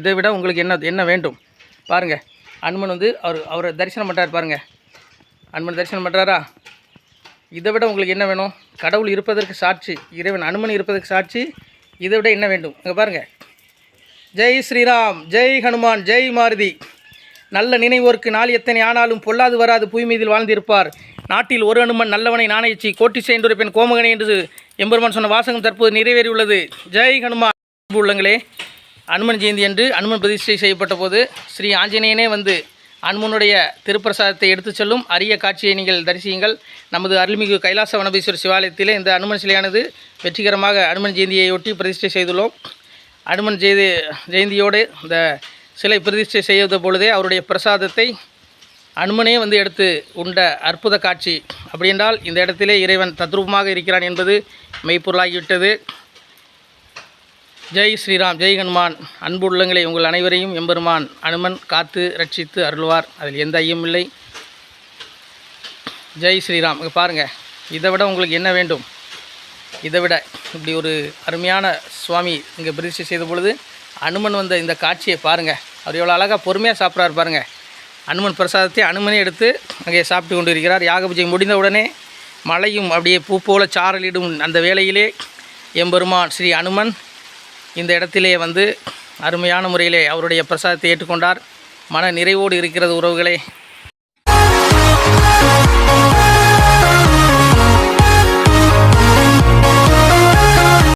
இதை விட உங்களுக்கு என்ன என்ன வேண்டும்? பாருங்கள் அனுமன் வந்து அவர் அவரை தரிசனம் பண்ணுறாரு பாருங்கள் அனுமன் தரிசனம் பண்ணுறாரா இதை விட உங்களுக்கு என்ன வேணும்? கடவுள் இருப்பதற்கு சாட்சி இறைவன் அனுமன் இருப்பதற்கு சாட்சி இதை விட என்ன வேண்டும்? இங்கே பாருங்கள் ஜெய் ஸ்ரீராம் ஜெய் ஹனுமான் ஜெய் மாருதி. நல்ல நினைவோர்க்கு நாள் எத்தனை ஆனாலும் பொல்லாது வராது புய்மீதில் வாழ்ந்திருப்பார். நாட்டில் ஒரு அனுமன் நல்லவனை நாணயச்சி கோட்டி சென்று பெண் கோமகனை என்று எம்பெருமான் சொன்ன வாசகம் தற்போது நிறைவேறியுள்ளது. ஜெய் ஹனுமான். அன்பு உள்ளங்களே அனுமன் ஜெயந்தி அன்று அனுமன் பிரதிஷ்டை செய்யப்பட்ட போது ஸ்ரீ ஆஞ்சநேயனே வந்து அனுமனுடைய திருப்பிரசாதத்தை எடுத்துச் செல்லும் அரிய காட்சியை நீங்கள் தரிசியுங்கள். நமது அருள்மிகு கைலாச வனபீஸ்வர் சிவாலயத்திலே இந்த அனுமன் சிலையானது வெற்றிகரமாக அனுமன் ஜெயந்தியையொட்டி பிரதிஷ்டை செய்துள்ளோம். அனுமன் ஜெயந்தி ஜெயந்தியோடு இந்த சிலை பிரதிஷ்டை செய்த பொழுதே அவருடைய பிரசாதத்தை அனுமனே வந்து எடுத்து உண்ட அற்புத காட்சி. அப்படி என்றால் இந்த இடத்திலே இறைவன் தத்ரூபமாக இருக்கிறான் என்பது மெய்ப்பொருளாகிவிட்டது. ஜெய் ஸ்ரீராம் ஜெய் ஹனுமான். அன்பு உள்ளங்களை உங்கள் அனைவரையும் எம்பெருமான் அனுமன் காத்து ரட்சித்து அருள்வார். அதில் எந்த ஐயமும் இல்லை. ஜெய் ஸ்ரீராம். இங்கே பாருங்கள் இதை விட உங்களுக்கு என்ன வேண்டும்? இதை விட இப்படி ஒரு அருமையான சுவாமி இங்கே பிரதிஷ்டை செய்த பொழுது அனுமன் வந்த இந்த காட்சியை பாருங்கள் அவர் எவ்வளோ அழகாக பொறுமையாக சாப்பிட்றாரு பாருங்கள் அனுமன் பிரசாதத்தை அனுமனே எடுத்து அங்கே சாப்பிட்டு கொண்டு இருக்கிறார். யாக பூஜை மலையும் அப்படியே பூ போல சாரலிடும் அந்த வேளையிலே எம்பெருமான் ஸ்ரீ அனுமன் இந்த இடத்திலே வந்து அருமையான முறையிலே அவருடைய பிரசாதத்தை ஏற்றுக்கொண்டார். மன நிறைவோடு இருக்கிறது உறவுகளே.